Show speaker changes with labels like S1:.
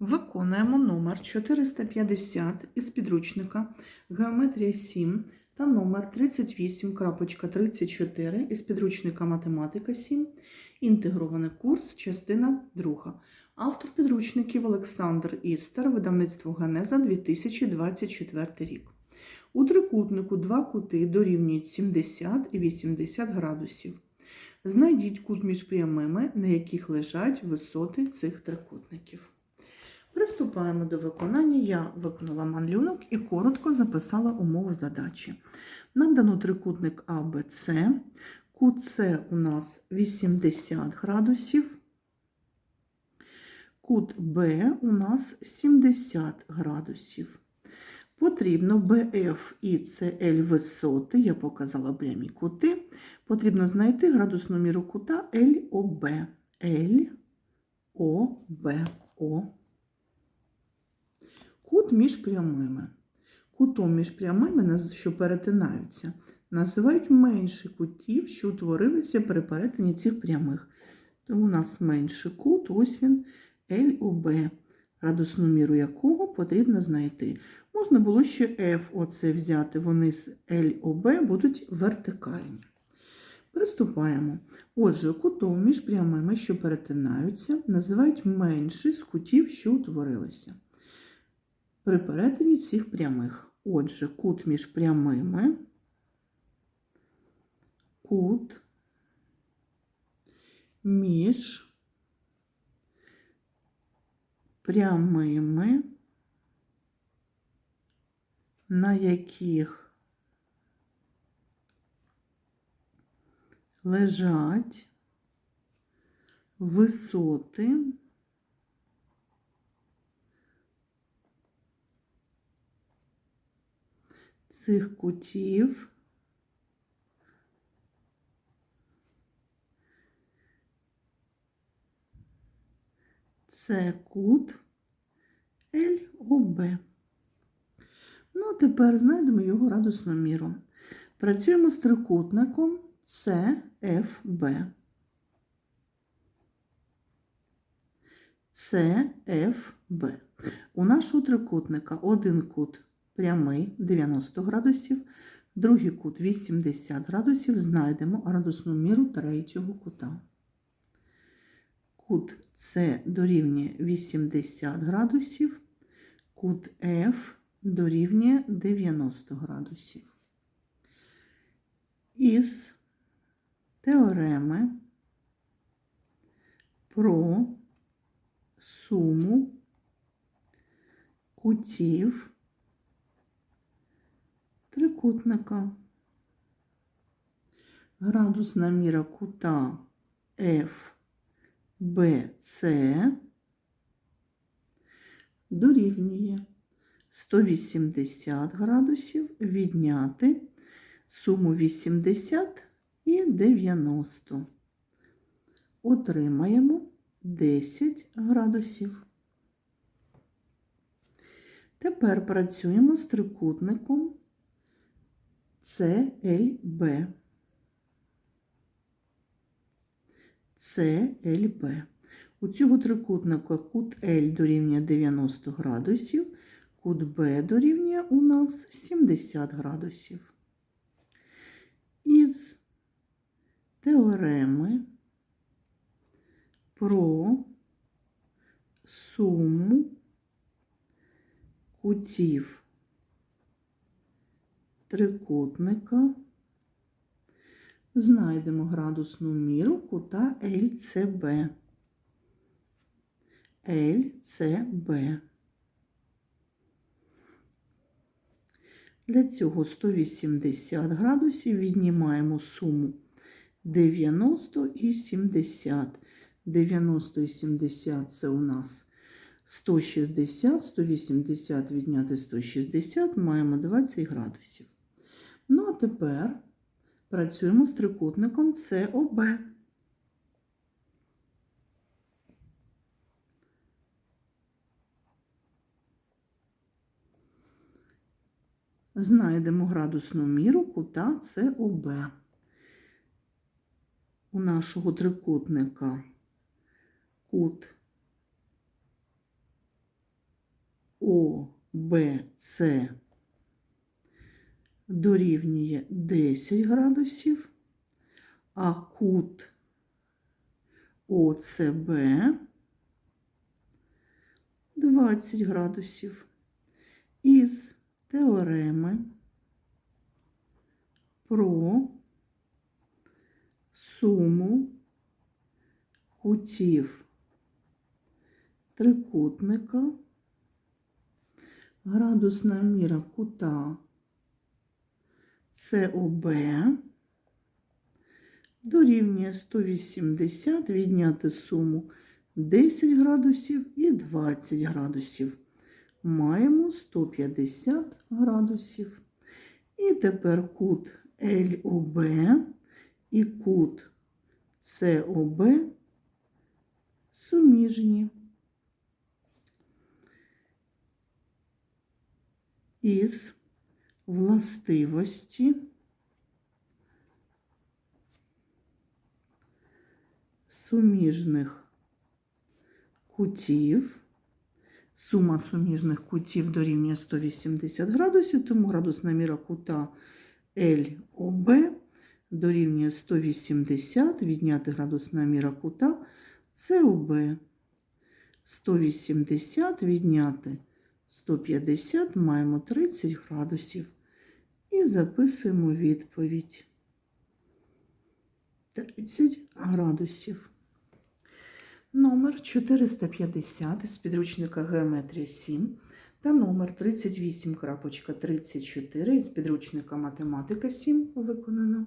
S1: Виконуємо номер 450 із підручника Геометрія 7 та номер 38.34 із підручника Математика 7. Інтегрований курс, частина 2. Автор підручників Олександр Істер, видавництво Генеза 2024 рік. У трикутнику два кути дорівнюють 70 і 80 градусів. Знайдіть кут між прямими, на яких лежать висоти цих трикутників. Приступаємо до виконання. Я виконала малюнок і коротко записала умови задачі. Нам дано трикутник АБЦ. Кут С у нас 80 градусів. Кут Б у нас 70 градусів. Потрібно BF і CL висоти, я показала прямі кути. Потрібно знайти градусну міру кута LOB. LOB. Кут між прямими. Кутом між прямими, що перетинаються, називають менші кутів, що утворилися при перетині цих прямих. Тому у нас менший кут, ось він LOB, градусну міру якого потрібно знайти. Можна було ще F оце взяти, вони з LOB будуть вертикальні. Приступаємо. Отже, кутом між прямими, що перетинаються, називають менший з кутів, що утворилися при перетині цих прямих. Отже, кут між прямими, кут між прямими, на яких лежать висоти цих кутів це кут ЛОБ. Ну, тепер знайдемо його радусну міру. Працюємо з трикутником CFB. CFB. У нашого трикутника один кут прямий 90 градусів, другий кут 80 градусів, знайдемо градусну міру третього кута. Кут С дорівнює 80 градусів, кут F дорівнює 90 градусів. Із теореми про суму кутів трикутника. Градусна міра кута FBC дорівнює 180 градусів відняти суму 80 і 90. Отримаємо 10 градусів. Тепер працюємо з трикутником CLB. CLB. У цього трикутника кут L дорівнює 90 градусів, кут B дорівнює у нас 70 градусів. Із теореми про суму кутів трикутника знайдемо градусну міру кута LCB. LCB. Для цього 180 градусів віднімаємо суму 90 і 70. 90 і 70 це у нас 160, 180 відняти 160, маємо 20 градусів. Ну, а тепер працюємо з трикутником СОБ. Знайдемо градусну міру кута СОБ. У нашого трикутника кут ОБЦ дорівнює 10 градусів, а кут ОЦБ 20 градусів. Із теореми про суму кутів трикутника, градусна міра кута СОБ дорівнює 180 відняти суму 10 градусів і 20 градусів. Маємо 150 градусів. І тепер кут ЛОБ і кут СОБ суміжні. Із властивості суміжних кутів. Сума суміжних кутів дорівнює 180 градусів, тому градусна міра кута ЛОБ дорівнює 180, відняти градусна міра кута СОБ. 180 відняти 150 маємо 30 градусів. І записуємо відповідь. 30 градусів. Номер 450 з підручника Геометрія 7 та номер 38.34 із підручника Математика 7 виконано.